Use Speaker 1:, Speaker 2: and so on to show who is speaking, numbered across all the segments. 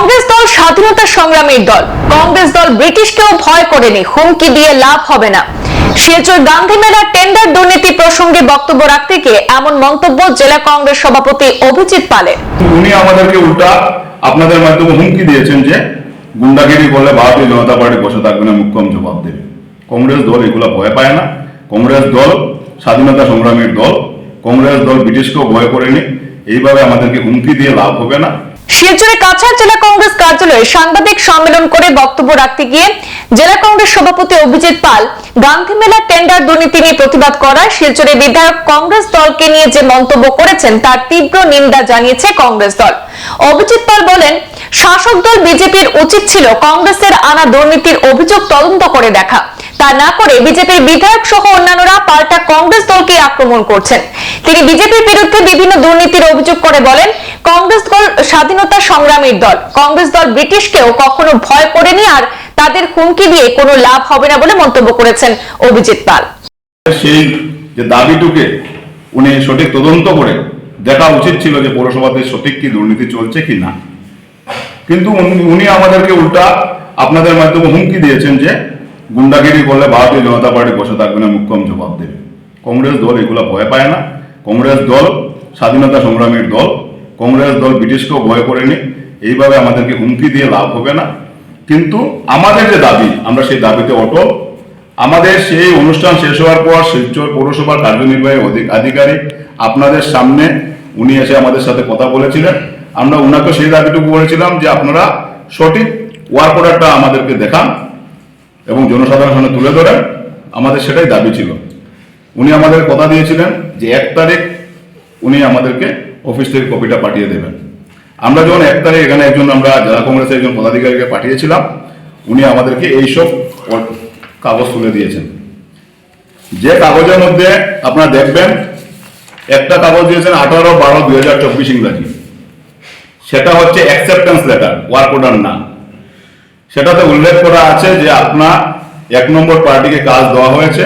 Speaker 1: কংগ্রেস দল স্বাধীনতা সংগ্রামের দল। কংগ্রেস দল ব্রিটিশকেও ভয় করেনি, হুমকি দিয়ে লাভ হবে না। শিলচর গান্ধী মেলার টেন্ডার দুর্নীতি প্রসঙ্গে বক্তব্য রাখতে গিয়ে এমন মন্তব্য জেলা কংগ্রেস সভাপতি অভিজিৎ পালের।
Speaker 2: উনি আমাদেরকে উল্টা আপনাদের মাধ্যমে হুমকি দিয়েছেন যে, গুন্ডাগিরি করলে ভারতীয় জনতা পার্টি বসে থাকবে না মুখ্যম জবাব দেবে। কংগ্রেস দল এগুলো ভয় পায় না। কংগ্রেস দল স্বাধীনতা সংগ্রামীর দল। কংগ্রেস দল ব্রিটিশকেও ভয় করেনি। এইভাবে আমাদেরকে হুমকি দিয়ে লাভ হবে না।
Speaker 1: শিলচরে কাছাড় জেলা কংগ্রেস কার্যালয়ে সাংবাদিক সম্মেলন করে বক্তব্য রাখতে গিয়ে জেলা কংগ্রেস সভাপতি অভিজিৎ পাল গান্ধী মেলার টেন্ডার দুর্নীতি নিয়ে প্রতিবাদ করায় শিলচরে বিধায়ক কংগ্রেস দলকে নিয়ে যে মন্তব্য করেছেন তার তীব্র নিন্দা জানিয়েছে কংগ্রেস দল। অভিজিৎ পাল বলেন, শাসক দল বিজেপির উচিত ছিল কংগ্রেসের আনা দুর্নীতির অভিযোগ তদন্ত করে দেখা। তা না করে বিজেপির বিধায়ক সহ অন্যান্যরা পাল্টা কংগ্রেস দলকে আক্রমণ করছেন। তিনি বিজেপির বিরুদ্ধে বিভিন্ন দুর্নীতির অভিযোগ করে বলেন, কংগ্রেস দল স্বাধীনতা সংগ্রামীর দল। কংগ্রেস দল ব্রিটিশকেও কখনো ভয় করেনি আর তাদের হুমকি দিয়ে কোনো লাভ হবে না বলে মন্তব্য করেছেন অভিজিৎ পাল।
Speaker 2: সেই যে দাবিটুকে উনি সঠিক তদন্ত করে দেখা উচিত ছিল যে পৌরসভাতে সঠিক কি দুর্নীতি চলছে কি না। কিন্তু উনি- আমাদেরকে উল্টা আপনাদের মাধ্যমে হুমকি দিয়েছেন যে গুন্ডাগিরি করলে ভারতীয় জনতা পার্টি বসে থাকবে না মুখ্যম জবাব দেবে। কংগ্রেস দল এগুলো ভয় পায় না। কংগ্রেস দল স্বাধীনতা সংগ্রামীর দল। কংগ্রেস দল ব্রিটিশকেও ভয় করেনি এইভাবে আমাদেরকে হুমকি দিয়ে লাভ হবে না। কিন্তু আমাদের যে দাবি, আমরা সেই দাবিতে অটল। আমাদের সেই অনুষ্ঠান শেষ হওয়ার পর শিলচর পৌরসভার কার্যনির্বাহী আধিকারিক আপনাদের সামনে উনি এসে আমাদের সাথে কথা বলেছিলেন। আমরা ওনাকে সেই দাবিটুকু বলেছিলাম যে আপনারা সঠিক ওয়ার্ক অর্ডারটা আমাদেরকে দেখান। এবং জনসাধারণের সামনে তুলে ধরেন আমাদের সেটাই দাবি ছিল। উনি আমাদের কথা দিয়েছিলেন যে এক তারিখ উনি আমাদেরকে অফিস থেকে কপিটা পাঠিয়ে দেবেন। আমরা যখন এক তারিখ এখানে একজন আমরা জেলা কংগ্রেসের একজন পদাধিকারীকে পাঠিয়েছিলাম, উনি আমাদেরকে এইসব কাগজ তুলে দিয়েছেন। যে কাগজের মধ্যে আপনারা দেখবেন, একটা কাগজ দিয়েছেন আঠারো বারো দুই হাজার চব্বিশ ইংরাজি। সেটা হচ্ছে অ্যাকসেপ্টেন্স লেটার ওয়ার্ক অর্ডার না সেটাতে উল্লেখ করা আছে যে আপনার এক নম্বর পার্টিকে কাজ দেওয়া হয়েছে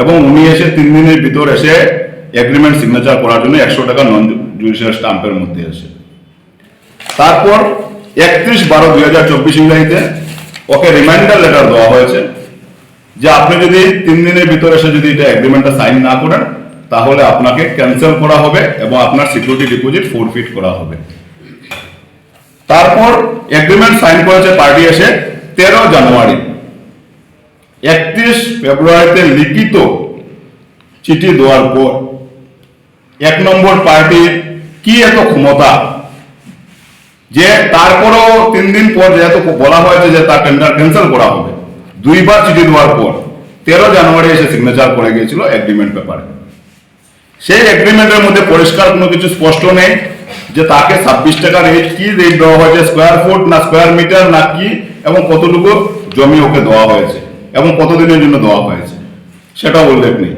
Speaker 2: এবং উনি এসে তিন দিনের ভিতর এসে এগ্রিমেন্ট সিগনেচার করার জন্য একশো টাকা নন জুডিশিয়াল স্টাম্পের মধ্যে এসে তারপর একত্রিশ বারো দুই হাজার চব্বিশ ইংরাজিতে ওকে রিমাইন্ডার লেটার দেওয়া হয়েছে যে আপনি যদি তিন দিনের ভিতরে এসে যদি এটা এগ্রিমেন্টটা সাইন না করেন, তাহলে আপনাকে ক্যান্সেল করা হবে এবং আপনার সিকিউরিটি ডিপোজিট ফোরফিট করা হবে। তারপর এগ্রিমেন্ট সাইন করেছে পার্টি এসে তেরো জানুয়ারি। একত্রিশ ফেব্রুয়ারিতে লিখিত চিঠি দেওয়ার পর এক নম্বর পার্টির কি এত ক্ষমতা? যে তারপরও তিন দিন পর যেহেতু বলা হয়েছে যে তার টেন্ডার ক্যান্সেল করা হবে, দুইবার চিঠি দেওয়ার পর তেরো জানুয়ারি এসে সিগনেচার করে গিয়েছিল এগ্রিমেন্ট ব্যাপারে। সেই এগ্রিমেন্টের মধ্যে পরিষ্কার কোনো কিছু স্পষ্ট নেই। যে তাকে ছাব্বিশ টাকা রেট কি রেট দেওয়া হয়েছে? স্কোয়ার ফুট না স্কোয়ার মিটার না কি? এবং কতটুকু জমি ওকে দেওয়া হয়েছে? এবং কতদিনের জন্য দেওয়া হয়েছে? সেটা উল্লেখ নেই।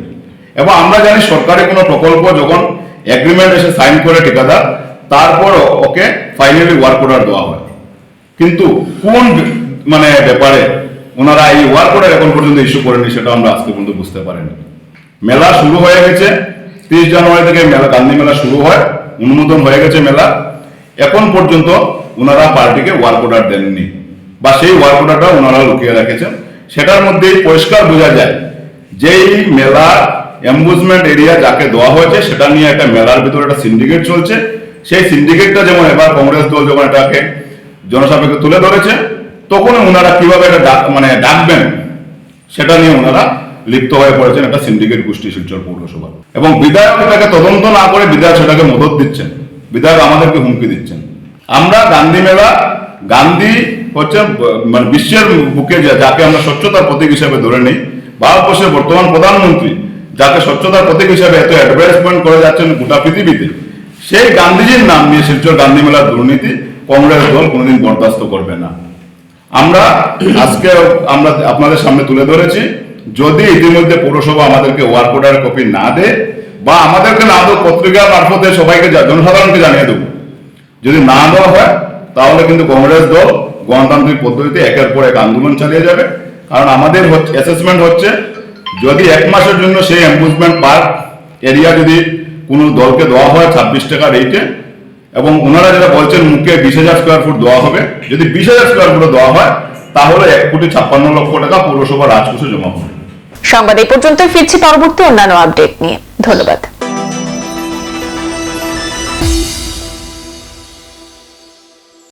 Speaker 2: এবং আমরা জানি সরকারি কোনো প্রকল্প যখন এগ্রিমেন্ট এসে সাইন করে ঠিকাদার তারপর ওকে ফাইনালি ওয়ার্ক অর্ডার দেওয়া হয়। কিন্তু কোন মানে ব্যাপারে ওনারা এই ওয়ার্ক অর্ডার এখন পর্যন্ত ইস্যু করেনি সেটা আমরা আজকে পর্যন্ত বুঝতে পারিনি। মেলা শুরু হয়ে গেছে। তিরিশ জানুয়ারি থেকে মেলা গান্ধী মেলা শুরু হয়। অনুমোদন হয়ে গেছে মেলা। এখন পর্যন্ত ওনারা পার্টিকে ওয়ার্ক অর্ডার দেননি। বা সেই ওয়ার্ক অর্ডারটা ওনারা লুকিয়ে রেখেছেন। সেটার মধ্যেই পরিষ্কার বোঝা যায়, যেই মেলা এম্বুজমেন্ট এরিয়া যাকে দেওয়া হয়েছে, সেটা নিয়ে একটা মেলার ভিতরে একটা সিন্ডিকেট চলছে। সেই সিন্ডিকেটটা যেমন এবার কংগ্রেস দল যখন এটাকে জনসাপেক্ষে তুলে ধরেছে তখন ওনারা কীভাবে এটা মানে ডাকবেন, সেটা নিয়ে ওনারা লিপ্ত হয়ে পড়েছেন একটা সিন্ডিকেট গোষ্ঠী শিলচর পৌরসভা। এবং বিধায়ক এটাকে তদন্ত না করে বিধায়ক সেটাকে মদত দিচ্ছেন। বিধায়ক আমাদেরকে হুমকি দিচ্ছেন। আমরা গান্ধী মেলা, গান্ধী হচ্ছে মানে বিশ্বের বুকে যাকে আমরা স্বচ্ছতার প্রতীক হিসেবে ধরে নিই, ভারতবর্ষের বর্তমান প্রধানমন্ত্রী যাকে স্বচ্ছতার প্রতীক হিসেবে এত অ্যাডভার্টাইজমেন্ট করে যাচ্ছেন গোটা পৃথিবীতে, সেই গান্ধীজির নাম নিয়ে শিলচর গান্ধী মেলার দুর্নীতি কংগ্রেস দল কোনোদিন বরদাস্ত করবে না। আমরা আজকে আমরা আপনাদের সামনে তুলে ধরেছি। যদি ইতিমধ্যে পৌরসভা আমাদেরকে ওয়ার্ক অর্ডার কপি না দেয়, বা আমাদেরকে না দেয় পত্রিকা মারফতে সবাইকে জনসাধারণকে জানিয়ে দেবো। যদি না দেওয়া হয়, তাহলে কিন্তু কংগ্রেস দল গণতান্ত্রিক পদ্ধতিতে একের পর এক আন্দোলন চালিয়ে যাবে। কারণ আমাদের হচ্ছে অ্যাসেসমেন্ট হচ্ছে, যদি এক মাসের জন্য সেই অ্যাম্বুজমেন্ট পার্ক এরিয়া যদি কোনো দলকে দেওয়া হয় ছাব্বিশ টাকা রেটে এবং ওনারা যেটা বলছেন মুখে বিশ হাজার স্কোয়ার ফুট দেওয়া হবে, যদি বিশ হাজার স্কোয়ার ফুট দেওয়া হয় তাহলে এক কোটি ছাপ্পান্ন লক্ষ টাকা পৌরসভা রাজকোষে জমা হবে।
Speaker 1: সংবাদ এই পর্যন্ত ফিরছি পরবর্তী অন্যান্য আপডেট নিয়ে। ধন্যবাদ।